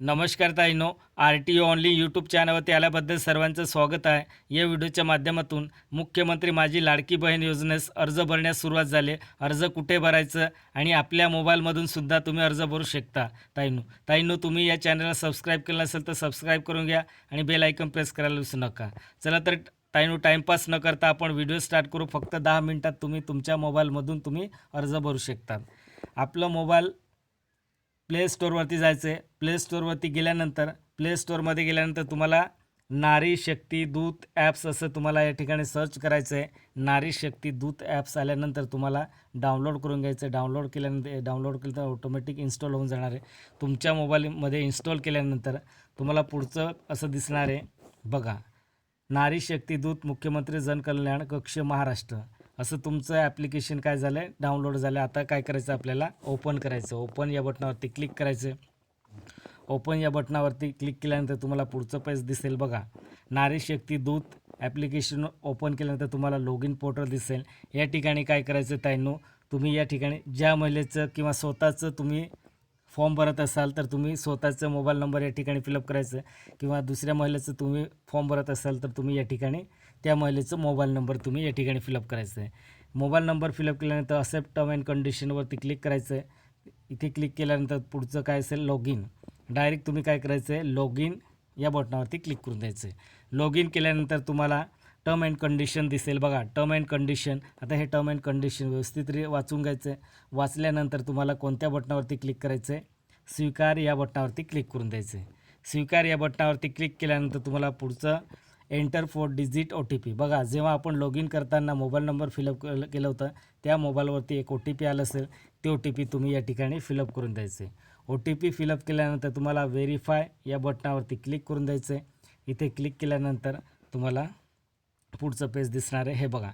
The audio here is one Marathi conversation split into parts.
नमस्कार ताईनो R T O only YouTube चॅनलवरती आल्याबद्दल सर्वांचं स्वागत आहे. या व्हिडिओच्या माध्यमातून मुख्यमंत्री माझी लाडकी बहीण योजनेस अर्ज भरण्यास सुरुवात झाली. अर्ज कुठे भरायचं आणि आपल्या मोबाईलमधून सुद्धा तुम्ही अर्ज भरू शकता. ताईनो ताईनो तुम्ही या चॅनलला सबस्क्राईब केलं नसेल तर सबस्क्राईब करून घ्या आणि बेल आयकन प्रेस करायला विसरू नका. चला तर ताईनो टाईमपास न करता आपण व्हिडिओ स्टार्ट करू. फक्त दहा मिनटात तुम्ही तुमच्या मोबाईलमधून तुम्ही अर्ज भरू शकता. आपलं मोबाईल प्ले स्टोअरवरती जायचं आहे प्ले स्टोअरवरती गेल्यानंतर प्ले स्टोअरमध्ये गेल्यानंतर तुम्हाला नारी शक्ती दूत ॲप्स असं तुम्हाला या ठिकाणी सर्च करायचं आहे नारी शक्ती दूत ॲप्स आल्यानंतर तुम्हाला डाउनलोड करून घ्यायचं आहे डाउनलोड केल्यानंतर डाउनलोड केलं तर ऑटोमॅटिक इन्स्टॉल होऊन जाणार आहे. तुमच्या मोबाईलमध्ये इन्स्टॉल केल्यानंतर तुम्हाला पुढचं असं दिसणार आहे. बघा नारी शक्ती दूत मुख्यमंत्री जनकल्याण कक्ष महाराष्ट्र. असं तुमचं ॲप्लिकेशन काय झालं आहे डाउनलोड झालं. आता काय करायचं आपल्याला? ओपन करायचं. ओपन या बटनावरती क्लिक करायचं. ओपन या बटनावरती क्लिक केल्यानंतर तुम्हाला पुढचं पेज दिसेल बघा. नारी शक्ती दूत ॲप्लिकेशन ओपन केल्यानंतर तुम्हाला लॉग इन पोर्टल दिसेल. या ठिकाणी काय करायचं ताईंनो? तुम्ही या ठिकाणी ज्या महिलेचं किंवा स्वतःचं तुम्ही फॉर्म भरत असाल तर तुम्ही स्वतःचं मोबाईल नंबर या ठिकाणी फिलअप करायचं. किंवा दुसऱ्या महिलेचं तुम्ही फॉर्म भरत असाल तर तुम्ही या ठिकाणी त्या महिलेचं मोबाईल नंबर तुम्ही या ठिकाणी फिलअप करायचं आहे मोबाईल नंबर फिलअप केल्यानंतर असेप्ट टर्म अँड कंडिशनवरती क्लिक करायचं आहे इथे क्लिक केल्यानंतर पुढचं काय असेल? लॉग इन डायरेक्ट तुम्ही काय करायचं आहे लॉग इन या बटनावरती क्लिक करून द्यायचं आहे लॉग इन केल्यानंतर तुम्हाला टर्म अँड कंडिशन दिसेल बघा. टर्म अँड कंडिशन आता हे टर्म अँड कंडिशन व्यवस्थित रे वाचून घ्यायचं आहे वाचल्यानंतर तुम्हाला कोणत्या बटनावरती क्लिक करायचं आहे स्वीकार या बटनावरती क्लिक करून द्यायचं आहे स्वीकार या बटनावरती क्लिक केल्यानंतर तुम्हाला पुढचं enter four digit O T P. बघा जेव्हा आपण लॉग इन करताना मोबाईल नंबर फिलअप केलं होतं त्या मोबाईलवरती एक ओ टी पी आलं असेल ते ओ टी पी तुम्ही या ठिकाणी फिलअप करून द्यायचे. ओ टी पी फिलअप केल्यानंतर तुम्हाला व्हेरीफाय या बटनावरती क्लिक करून द्यायचं. आहे इथे क्लिक केल्यानंतर तुम्हाला पुढचं पेज दिसणार आहे. हे बघा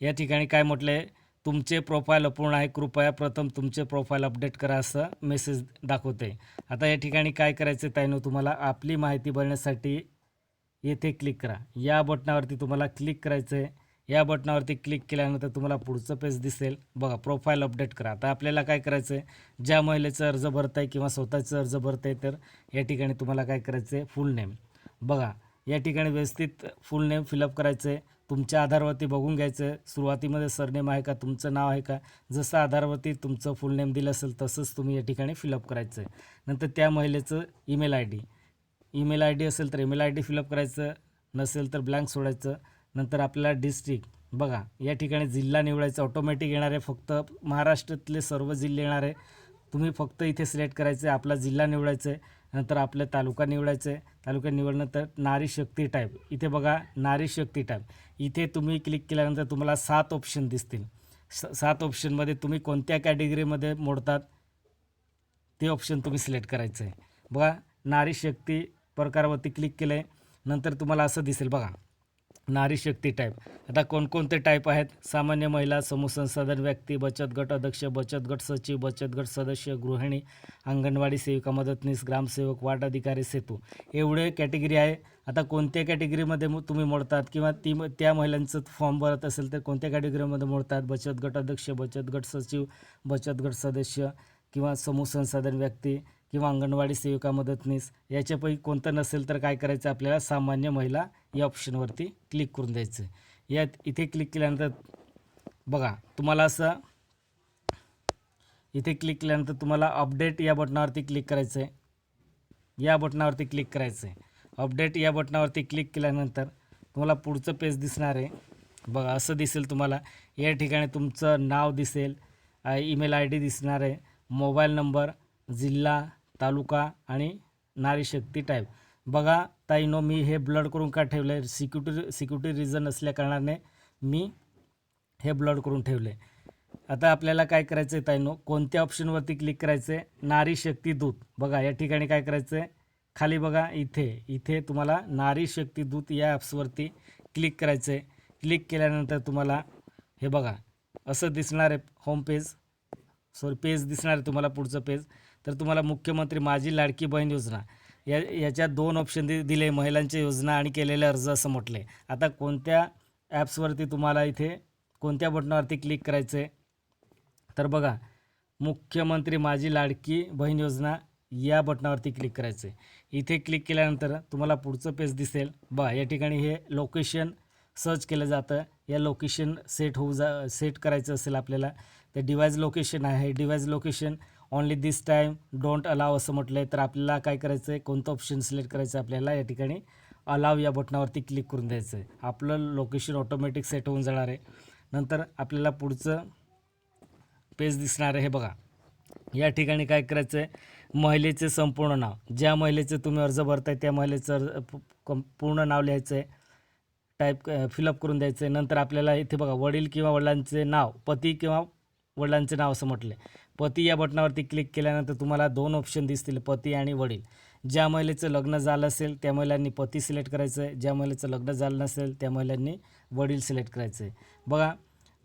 या ठिकाणी काय म्हटलं आहे तुमचे प्रोफाईल अपूर्ण आहे कृपया प्रथम तुमचे प्रोफाईल अपडेट करा असं मेसेज दाखवते. आता या ठिकाणी काय करायचं ताईनो तुम्हाला आपली माहिती भरण्यासाठी येथे क्लिक करा. या बटनावरती तुम्हाला क्लिक करायचं आहे या बटनावरती क्लिक केल्यानंतर तुम्हाला पुढचं पेज दिसेल. बघा प्रोफाईल अपडेट करा. आता आपल्याला काय करायचं आहे ज्या महिलेचं अर्ज भरत आहे किंवा स्वतःचं अर्ज भरत आहे तर या ठिकाणी तुम्हाला काय करायचं आहे फुल नेम बघा या ठिकाणी व्यवस्थित फुल नेम फिलअप करायचं आहे तुमच्या आधारवरती बघून घ्यायचं आहे सुरुवातीमध्ये सरनेम आहे का? तुमचं नाव आहे का? जसं आधारवरती तुमचं फुल नेम दिलं असेल तसंच तुम्ही या ठिकाणी फिलअप करायचं आहे नंतर त्या महिलेचं email I D email I D असेल तर ईमेल आय डी फिलअप करायचं नसेल तर ब्लँक सोडायचं. नंतर आपल्याला डिस्ट्रिक्ट बघा या ठिकाणी जिल्हा निवडायचा ऑटोमॅटिक येणार आहे फक्त महाराष्ट्रातले सर्व जिल्हे येणार आहे. तुम्ही फक्त इथे सिलेक्ट करायचं आहे आपला जिल्हा निवडायचा आहे नंतर आपलं तालुका निवडायचं आहे तालुका निवडल्यानंतर नारी शक्ती टाईप. इथे बघा नारी शक्ती टाईप. इथे तुम्ही क्लिक केल्यानंतर तुम्हाला सात ऑप्शन दिसतील. स सात ऑप्शनमध्ये तुम्ही कोणत्या कॅटेगरीमध्ये मोडतात ते ऑप्शन तुम्ही सिलेक्ट करायचं आहे बघा नारी शक्ती प्रकारावरती क्लिक केलं आहे नंतर तुम्हाला असं दिसेल बघा. नारी शक्ती टाईप आता कोणकोणते टाईप आहेत? सामान्य महिला समूह संसाधन व्यक्ती बचत गट अध्यक्ष बचत गट सचिव बचत गट सदस्य गृहिणी अंगणवाडी सेविका मदतनीस ग्रामसेवक वार्ड अधिकारी सेतू. एवढे कॅटेगरी आहे. आता कोणत्या कॅटेगरीमध्ये तुम्ही मोडतात? किंवा ती म- त्या महिलांचं फॉर्म भरत असेल तर कोणत्या कॅटेगरीमध्ये मोडतात? बचत गट अध्यक्ष बचत गट सचिव बचत गट सदस्य किंवा समूह संसाधन व्यक्ती. किंवा अंगणवाडी सेविका मदतनीस याच्यापैकी कोणतं नसेल तर काय करायचं? आपल्याला सामान्य महिला या ऑप्शनवरती क्लिक करून द्यायचं. यात इथे क्लिक केल्यानंतर बघा तुम्हाला असं इथे क्लिक केल्यानंतर तुम्हाला अपडेट या बटनावरती क्लिक करायचं आहे या बटनावरती क्लिक करायचं आहे अपडेट या बटनावरती क्लिक केल्यानंतर तुम्हाला पुढचं पेज दिसणार आहे. बघा असं दिसेल तुम्हाला. या ठिकाणी तुमचं नाव दिसेल. ईमेल आय डी दिसणार आहे. मोबाईल नंबर जिल्हा तालुका आणि नारी शक्ती टाईप बघा ताईनो मी हे ब्लड करून का ठेवलं आहे सिक्युरिटी सिक्युरिटी रिझन असल्याकारणाने मी हे ब्लड करून ठेवले आता आपल्याला काय करायचं आहे ताईनो? कोणत्या ऑप्शनवरती क्लिक करायचं आहे नारी शक्ती दूत. बघा या ठिकाणी काय करायचं आहे खाली बघा इथे इथे तुम्हाला नारी शक्ती दूत या ॲप्सवरती क्लिक करायचं आहे क्लिक केल्यानंतर तुम्हाला हे बघा असं दिसणार आहे होम पेज सॉरी पेज दिसणार आहे तुम्हाला पुढचं पेज तर तुम्हाला मुख्यमंत्री माझी लाडकी बहीण योजना या याच्यात दोन ऑप्शन दि दिले महिलांच्या योजना आणि केलेले अर्ज असं म्हटले आता कोणत्या ॲप्सवरती तुम्हाला इथे कोणत्या बटनावरती क्लिक करायचं आहे तर बघा मुख्यमंत्री माझी लाडकी बहीण योजना या बटनावरती क्लिक करायचं आहे इथे क्लिक केल्यानंतर तुम्हाला पुढचं पेज दिसेल. बा या ठिकाणी हे लोकेशन सर्च केलं जातं. या लोकेशन सेट होऊ जा सेट करायचं असेल आपल्याला तर डिवाईस लोकेशन आहे. Device location only this time don't allow असं म्हटलं आहे तर आपल्याला काय करायचं आहे कोणतं ऑप्शन सिलेक्ट करायचं आहे आपल्याला? या ठिकाणी अलाव या बटनावरती क्लिक करून द्यायचं आहे आपलं लोकेशन ऑटोमॅटिक सेट होऊन जाणार आहे. नंतर आपल्याला पुढचं पेज दिसणार आहे. हे बघा. या ठिकाणी काय करायचं आहे महिलेचे संपूर्ण नाव. ज्या महिलेचे तुम्ही अर्ज भरताय त्या महिलेचं अर्ज पूर्ण नाव लिहायचं आहे टाईप फिलअप करून द्यायचं आहे नंतर आपल्याला इथे बघा वडील किंवा वडिलांचे नाव पती किंवा वडिलांचे नाव असं म्हटलं आहे पती या बटनावरती क्लिक केल्यानंतर तुम्हाला दोन ऑप्शन दिसतील पती आणि वडील. ज्या महिलेचं लग्न झालं असेल त्या महिलांनी पती सिलेक्ट करायचं आहे ज्या महिलेचं लग्न झालं नसेल त्या महिलांनी वडील सिलेक्ट करायचं आहे बघा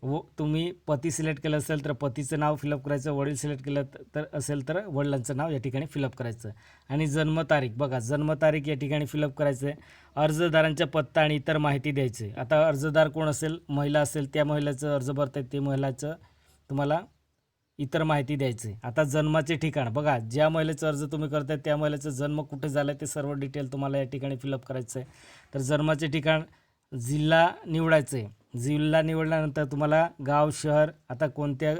व तुम्ही पती सिलेक्ट केलं असेल तर पतीचं नाव फिलअप करायचं वडील सिलेक्ट केलं तर असेल तर वडिलांचं नाव या ठिकाणी फिलअप करायचं. आणि जन्मतारीख बघा जन्मतारीख या ठिकाणी फिलअप करायचं आहे अर्जदारांचा पत्ता आणि इतर माहिती द्यायची आता अर्जदार कोण असेल महिला असेल त्या महिलाचं अर्ज भरताय ते महिलाचं तुम्हाला इतर माहिती द्यायची. आहे. आता जन्माचे ठिकाण. बघा ज्या महिलेचं अर्ज तुम्ही करताय त्या महिलेचं जन्म कुठे झाला ते सर्व डिटेल तुम्हाला या ठिकाणी फिलअप करायचं आहे तर जन्माचे ठिकाण जिल्हा निवडायचं आहे जिल्हा निवडल्यानंतर तुम्हाला गाव शहर आता कोणत्या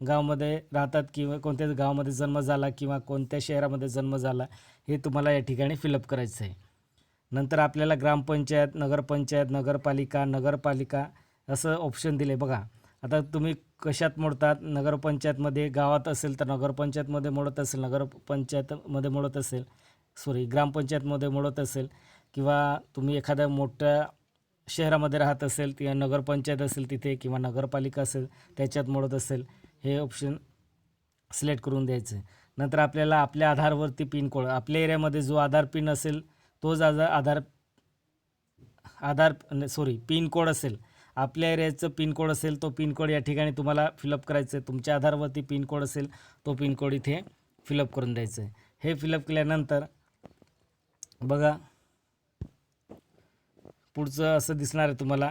गावामध्ये राहतात किंवा कोणत्या गावामध्ये जन्म झाला किंवा कोणत्या शहरामध्ये जन्म झाला हे तुम्हाला या ठिकाणी फिलअप करायचं आहे नंतर आपल्याला ग्रामपंचायत नगरपंचायत नगरपालिका नगरपालिका असं ऑप्शन दिले बघा आता तुम्ही कशात मोडतात? नगरपंचायतमध्ये गावात असेल तर नगरपंचायतमध्ये मोडत असेल नगरपंचायतमध्ये मोडत असेल सॉरी ग्रामपंचायतमध्ये मोडत असेल किंवा तुम्ही एखाद्या मोठ्या शहरामध्ये राहत असेल किंवा नगरपंचायत असेल तिथे किंवा नगरपालिका असेल त्याच्यात मोडत असेल हे ऑप्शन सिलेक्ट करून द्यायचं. आहे नंतर आपल्याला आपल्या आधारवरती पिन कोड आपल्या एरियामध्ये जो आधार पिन असेल तोच Aadhaar Aadhaar Aadhaar sorry pin code असेल. आपल्या एरियाचं पिनकोड असेल तो पिनकोड या ठिकाणी तुम्हाला फिलअप करायचं आहे तुमच्या आधारवरती पिनकोड असेल तो पिनकोड इथे फिलअप करून द्यायचं आहे हे फिलअप केल्यानंतर बघा पुढचं असं दिसणार आहे तुम्हाला.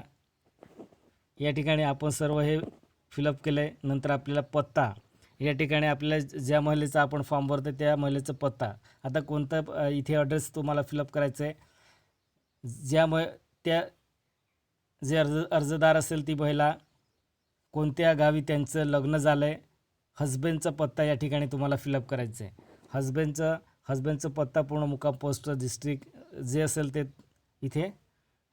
या ठिकाणी आपण सर्व हे फिलअप केलं आहे नंतर आपल्याला पत्ता. या ठिकाणी आपल्याला ज्या महिलेचा आपण फॉर्म भरतो त्या महिलेचा पत्ता. आता कोणता इथे ॲड्रेस तुम्हाला फिलअप करायचं आहे ज्या म त्या जे अर्ज अर्जदार असेल ती महिला कोणत्या गावी त्यांचं लग्न झालं आहे हजबंडचा पत्ता या ठिकाणी तुम्हाला फिलअप करायचं आहे हजबंडचं हजबंडचं पत्ता पूर्ण मुकाम पोस्ट डिस्ट्रिक्ट जे असेल ते इथे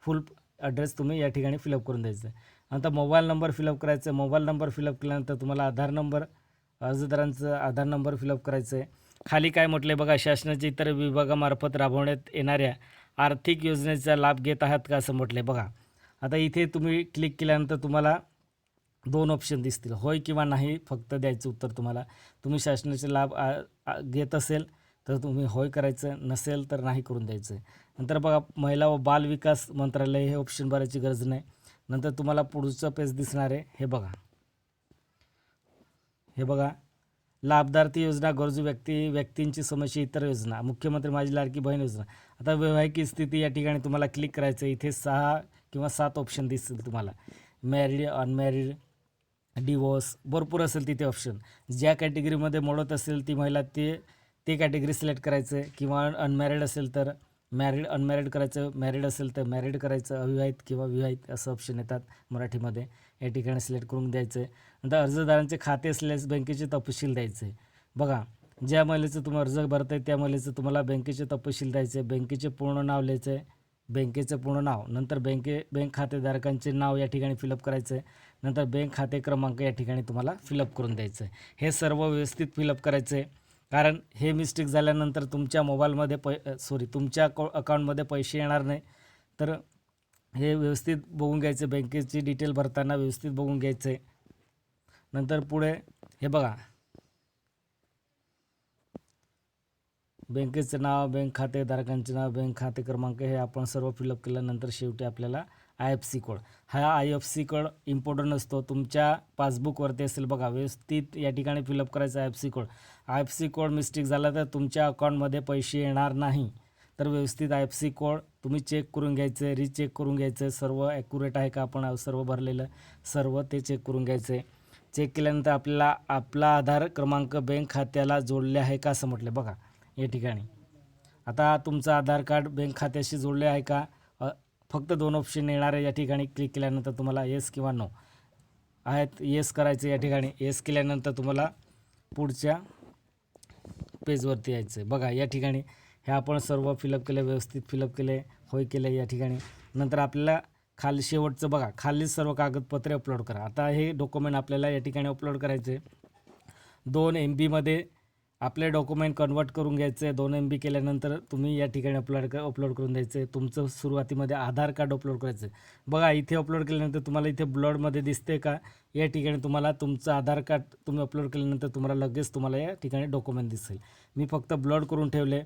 फुल ॲड्रेस तुम्ही या ठिकाणी फिलअप करून द्यायचं. आहे नंतर मोबाईल नंबर फिलअप करायचं आहे मोबाईल नंबर फिलअप केल्यानंतर तुम्हाला आधार नंबर अर्जदारांचं आधार नंबर फिलअप करायचं आहे खाली काय म्हटलं आहे बघा शासनाच्या इतर विभागामार्फत राबवण्यात येणाऱ्या आर्थिक योजनेचा लाभ घेत आहात का असं म्हटलं आहे बघा. आता इथे तुम्ही क्लिक केल्यानंतर तुम्हाला दोन ऑप्शन दिसतील. होय किंवा नाही फक्त द्यायचं उत्तर तुम्हाला. तुम्ही शासनाचे लाभ आ, घेत असेल तर तुम्ही होय करायचं. नसेल तर नाही करून द्यायचं. नंतर बघा महिला व बाल विकास मंत्रालय हे ऑप्शन भरायची गरज नाही. नंतर तुम्हाला पुढचं पेज दिसणार आहे. हे बघा. हे बघा. लाभार्थी योजना गरजू व्यक्ती व्यक्तींची समस्या इतर योजना. मुख्यमंत्री माझी लाडकी बहीण योजना. आता वैवाहिक स्थिती या ठिकाणी तुम्हाला क्लिक करायचं आहे. इथे सहा किंवा सात ऑप्शन दिसतील तुम्हाला. मॅरिड अनमॅरिड डिवोर्स भरपूर असेल तिथे ऑप्शन ज्या कॅटेगरीमध्ये मोडत असेल ती महिला ते ते कॅटेगरी सिलेक्ट करायचं. आहे किंवा अनमॅरिड असेल तर मॅरिड अनमॅरिड करायचं. मॅरिड असेल तर मॅरिड करायचं. अविवाहित किंवा विवाहित असं ऑप्शन येतात मराठीमध्ये. या ठिकाणी सिलेक्ट करून द्यायचं. आहे नंतर अर्जदारांचे खाते असल्यास बँकेचे तपशील द्यायचे. बघा ज्या महिलेचं तुम्ही अर्ज भरताय त्या महिलेचं तुम्हाला बँकेचे तपशील द्यायचे. बँकेचे पूर्ण नाव लिहायचं आहे बँकेचं पूर्ण नाव नंतर बँके बँक खातेधारकांचे नाव या ठिकाणी फिलअप करायचं आहे नंतर बँक खाते क्रमांक या ठिकाणी तुम्हाला फिलअप करून द्यायचं आहे हे सर्व व्यवस्थित फिलअप करायचं आहे कारण हे मिस्टेक झाल्यानंतर तुमच्या मोबाईलमध्ये पै सॉरी तुमच्या अकाउ अकाउंटमध्ये पैसे येणार नाही. तर हे व्यवस्थित बघून घ्यायचं बँकेची डिटेल भरताना व्यवस्थित बघून घ्यायचं आहे नंतर पुढे हे बघा. बँकेचं नाव बँक खातेधारकांचे नाव बँक खाते क्रमांक हे आपण सर्व फिलअप केल्यानंतर शेवटी आपल्याला आय एफ सी कोड हा I F C code important असतो. तुमच्या पासबुकवरती असेल बघा व्यवस्थित या ठिकाणी फिलअप करायचं I F C code I F C code mistake झाला तर तुमच्या अकाउंटमध्ये पैसे येणार नाही. तर व्यवस्थित आय एफ सी कोड तुम्ही चेक करून घ्यायचं आहे रिचेक करून घ्यायचं. आहे सर्व ॲक्युरेट आहे का? आपण सर्व भरलेलं सर्व ते चेक करून घ्यायचं आहे चेक केल्यानंतर आपल्याला आपला आधार क्रमांक बँक खात्याला जोडले आहे का असं म्हटलं बघा. या ठिकाणी. आता तुमचं आधार कार्ड बँक खात्याशी जोडले आहे का? फक्त दोन ऑप्शन येणार आहे या ठिकाणी क्लिक केल्यानंतर तुम्हाला येस किंवा नो आहेत येस करायचं या ठिकाणी. येस केल्यानंतर तुम्हाला पुढच्या पेजवरती यायचं आहे बघा या ठिकाणी हे आपण सर्व फिलअप केलं व्यवस्थित फिलअप केले होय केले या ठिकाणी. नंतर आपल्याला खाली शेवटचं बघा खाली सर्व कागदपत्रे अपलोड करा. आता हे डॉक्युमेंट आपल्याला या ठिकाणी अपलोड करायचे दोन एम बीमध्ये आपले डॉक्युमेंट कन्वर्ट करून घ्यायचे दोन एम बी केल्यानंतर तुम्ही या ठिकाणी अपलोड कर अपलोड करून द्यायचे तुमचं सुरुवातीमध्ये आधार कार्ड अपलोड करायचं. आहे बघा इथे अपलोड केल्यानंतर तुम्हाला इथे ब्लडमध्ये दिसते का? या ठिकाणी तुम्हाला तुमचं आधार कार्ड तुम्ही अपलोड केल्यानंतर तुम्हाला लगेच तुम्हाला या ठिकाणी डॉक्युमेंट दिसेल. मी फक्त ब्लड करून ठेवले.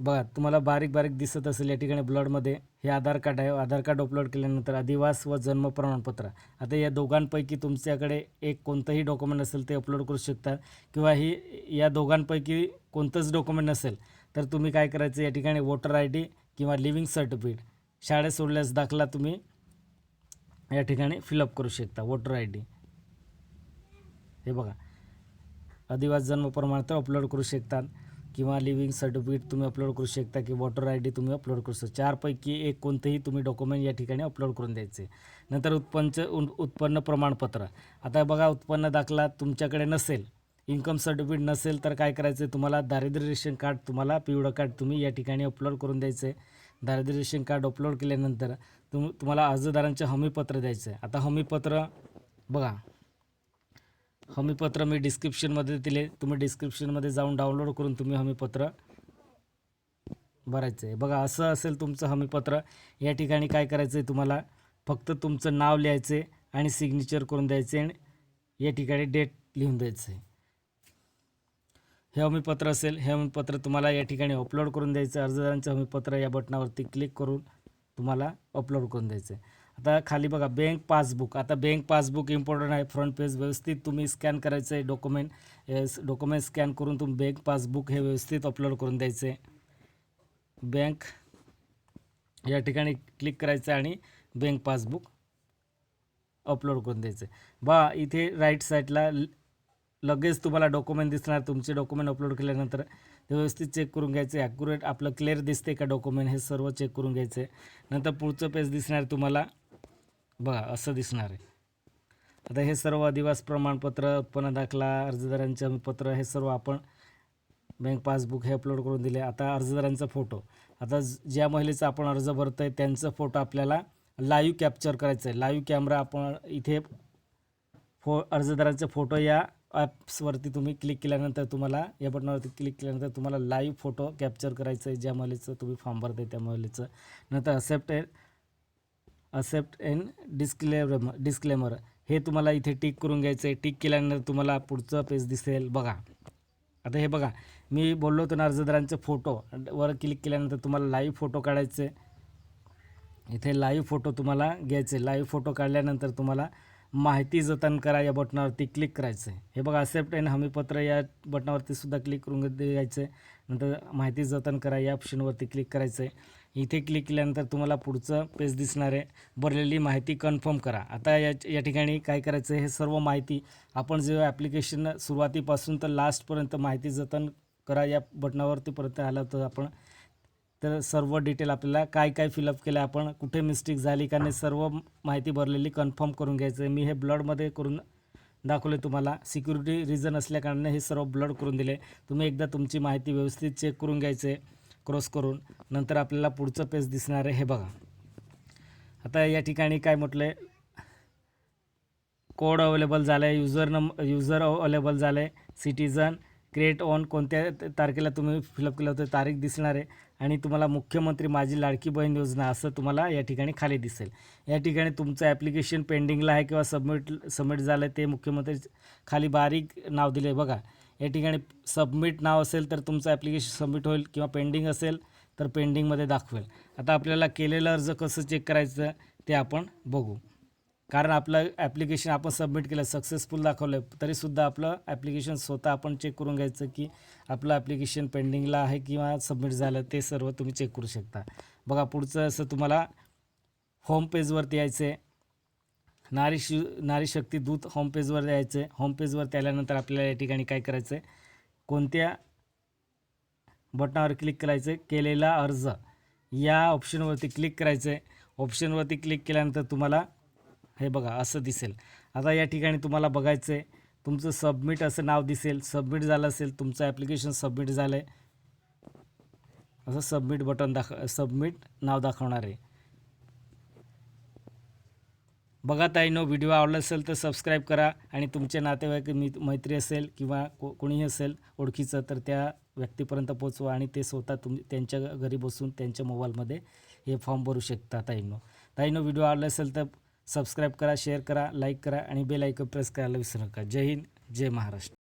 बघा तुम्हाला बारीक बारीक दिसत असेल या ठिकाणी ब्लडमध्ये. हे आधार कार्ड आहे. आधार कार्ड अपलोड केल्यानंतर अधिवास व जन्म प्रमाणपत्र. आता या दोघांपैकी तुमच्याकडे एक कोणतंही डॉक्युमेंट असेल ते अपलोड करू शकता. किंवा ही या दोघांपैकी कोणतंच डॉक्युमेंट नसेल तर तुम्ही काय करायचं? या ठिकाणी वोटर आय डी किंवा लिव्हिंग सर्टिफिकेट शाळेत सोडल्यास दाखला तुम्ही या ठिकाणी फिलअप करू शकता. वोटर आय डी हे बघा. अधिवास जन्म प्रमाणपत्र अपलोड करू शकतात किंवा लिव्हिंग सर्टिफिकेट तुम्ही अपलोड करू शकता की वॉटर आय डी तुम्ही अपलोड करू शकता. चारपैकी एक कोणतेही तुम्ही डॉक्युमेंट या ठिकाणी अपलोड करून द्यायचे. नंतर उत्पन्नच उत्पन्न प्रमाणपत्र. आता बघा उत्पन्न दाखला तुमच्याकडे नसेल इन्कम सर्टिफिकेट नसेल तर काय करायचं तुम्हाला दारिद्र्य रेशन कार्ड तुम्हाला पिवळं कार्ड तुम्ही या ठिकाणी अपलोड करून द्यायचं आहे दारिद्र्य रेशन कार्ड अपलोड केल्यानंतर तुम तुम्हाला अर्जदारांचे हमीपत्र द्यायचं आहे आता हमीपत्र बघा हमीपत्र मी डिस्क्रिप्शनमध्ये दिले. तुम्ही डिस्क्रिप्शनमध्ये जाऊन डाउनलोड करून तुम्ही हमीपत्र भरायचं आहे. बघा असं असेल तुमचं हमीपत्र. या ठिकाणी काय करायचं आहे तुम्हाला? फक्त तुमचं नाव लिहायचं आहे आणि सिग्नेचर करून द्यायचे आणि या ठिकाणी डेट लिहून द्यायचं आहे. हे हमीपत्र असेल. हे हमीपत्र तुम्हाला या ठिकाणी अपलोड करून द्यायचं अर्जदारांचं हमीपत्र या बटनावरती क्लिक करून तुम्हाला अपलोड करून द्यायचं आहे. आता खाली बघा बँक पासबुक आता बँक पासबुक इम्पॉर्टंट आहे. फ्रंट पेज व्यवस्थित तुम्ही स्कॅन करायचं आहे डॉक्युमेंट डॉक्युमेंट स्कॅन करून तुम्ही बँक पासबुक हे व्यवस्थित अपलोड करून द्यायचं आहे बँक या ठिकाणी क्लिक करायचं आहे आणि बँक पासबुक अपलोड करून द्यायचं आहे बा इथे राईट साईडला ल- लगेच तुम्हाला डॉक्युमेंट दिसणार. तुमचे डॉक्युमेंट अपलोड केल्यानंतर ते व्यवस्थित चेक करून घ्यायचं आहे ॲक्युरेट आपलं क्लिअर दिसते का डॉक्युमेंट हे सर्व चेक करून घ्यायचे नंतर पुढचं पेज दिसणार तुम्हाला. बघा असं दिसणार आहे. आता हे सर्व अधिवास प्रमाणपत्र उत्पन्न दाखला अर्जदारांचे पत्र हे सर्व आपण बँक पासबुक हे अपलोड करून दिले. आता अर्जदारांचा फोटो आता ज्या महिलेचा आपण अर्ज भरतो आहे त्यांचा फोटो आपल्याला लाईव्ह कॅप्चर करायचं आहे लाईव्ह कॅमेरा आपण इथे फो अर्जदारांचे फोटो या ॲप्सवरती तुम्ही क्लिक केल्यानंतर तुम्हाला या बटनावरती क्लिक केल्यानंतर तुम्हाला लाईव्ह फोटो कॅप्चर करायचं आहे ज्या महिलेचं तुम्ही फॉर्म भरताय त्या महिलेचं. नंतर accept accept and disclaim disclaimer हे तुम्हाला इथे टिक करून घ्यायचं आहे टिक केल्यानंतर तुम्हाला पुढचं पेज दिसेल. बघा. आता हे बघा. मी बोललो होतो ना अर्जदारांचे फोटो वर क्लिक केल्यानंतर तुम्हाला लाईव्ह फोटो काढायचे इथे लाईव्ह फोटो तुम्हाला घ्यायचे लाईव्ह फोटो काढल्यानंतर तुम्हाला माहिती जतन करा या बटनावरती क्लिक करायचं आहे हे बघा असेप्ट अँड हमीपत्र या बटनावरती सुद्धा क्लिक करून द्यायचं आहे नंतर माहिती जतन करा या ऑप्शनवरती क्लिक करायचं आहे इथे क्लिक केल्यानंतर तुम्हाला पुढचं पेज दिसणार आहे. भरलेली माहिती कन्फर्म करा. आता या या ठिकाणी काय करायचं आहे हे सर्व माहिती आपण जेव्हा ॲप्लिकेशन सुरुवातीपासून तर लास्टपर्यंत माहिती जतन करा या बटनावरती परत आलं तर आपण. तर सर्व डिटेल आपल्याला काय काय फिलअप केलं आपण कुठे मिस्टेक झाली का नाही सर्व माहिती भरलेली कन्फर्म करून घ्यायचं आहे मी हे ब्लडमध्ये करून दाखवले तुम्हाला. सिक्युरिटी रिझन असल्याकारणाने हे सर्व ब्लड करून दिले तुम्ही एकदा तुमची माहिती व्यवस्थित चेक करून घ्यायचं आहे क्रॉस करून नंतर आपल्याला पुढचं पेज दिसणार आहे. हे बघा. आता या ठिकाणी काय म्हटलं आहे कोड अवेलेबल झालं आहे युजर नंब युजर अवेलेबल झालं आहे सिटीजन क्रिएट ऑन कोणत्या तारखेला तुम्ही फिलअप केलं होतं तारीख दिसणार आहे. आणि तुम्हाला मुख्यमंत्री माझी लाडकी बहीण योजना असं तुम्हाला या ठिकाणी खाली दिसेल. या ठिकाणी तुमचं ॲप्लिकेशन पेंडिंगला आहे किंवा सबमिट सबमिट झालं आहे ते मुख्यमंत्री खाली बारीक नाव दिले बघा. या ठिकाणी सबमिट नाव असेल तर तुमचं ॲप्लिकेशन सबमिट होईल किंवा पेंडिंग असेल तर पेंडिंगमध्ये दाखवेल. आता आपल्याला केलेलं अर्ज कसं चेक करायचं ते आपण बघू. कारण आपलं ॲप्लिकेशन आपण सबमिट केलं सक्सेसफुल दाखवलं तरीसुद्धा आपलं ॲप्लिकेशन स्वतः आपण चेक करून घ्यायचं की आपलं ॲप्लिकेशन पेंडिंगला आहे किंवा सबमिट झालं ते सर्व तुम्ही चेक करू शकता. बघा पुढचं असं तुम्हाला होम पेजवरती यायचं आहे नारी शि नारी शक्ती दूत होमपेजवर द्यायचं आहे होमपेजवर आल्यानंतर आपल्याला या ठिकाणी काय करायचं आहे कोणत्या बटनावर क्लिक करायचं आहे केलेला अर्ज. या ऑप्शनवरती क्लिक करायचं आहे ऑप्शनवरती क्लिक केल्यानंतर तुम्हाला हे बघा असं दिसेल. आता या ठिकाणी तुम्हाला बघायचं आहे तुमचं सबमिट असं नाव दिसेल. सबमिट झालं असेल तुमचं ॲप्लिकेशन सबमिट झालं आहे असं सबमिट बटन दाख सबमिट नाव दाखवणार आहे. बघा ताईनो व्हिडिओ आवडला असेल तर सबस्क्राईब करा. आणि तुमचे नातेवाईक मी मैत्री असेल किंवा को कोणीही असेल ओळखीचं तर त्या व्यक्तीपर्यंत पोचवा आणि ते स्वतः तुम त्यांच्या घरी बसून त्यांच्या मोबाईलमध्ये हे फॉर्म भरू शकता ताईनो ताईनो व्हिडिओ आवडला असेल तर सबस्क्राईब करा शेअर करा लाईक करा आणि बेल आयकन प्रेस करायला विसरू नका. जय हिंद जय महाराष्ट्र.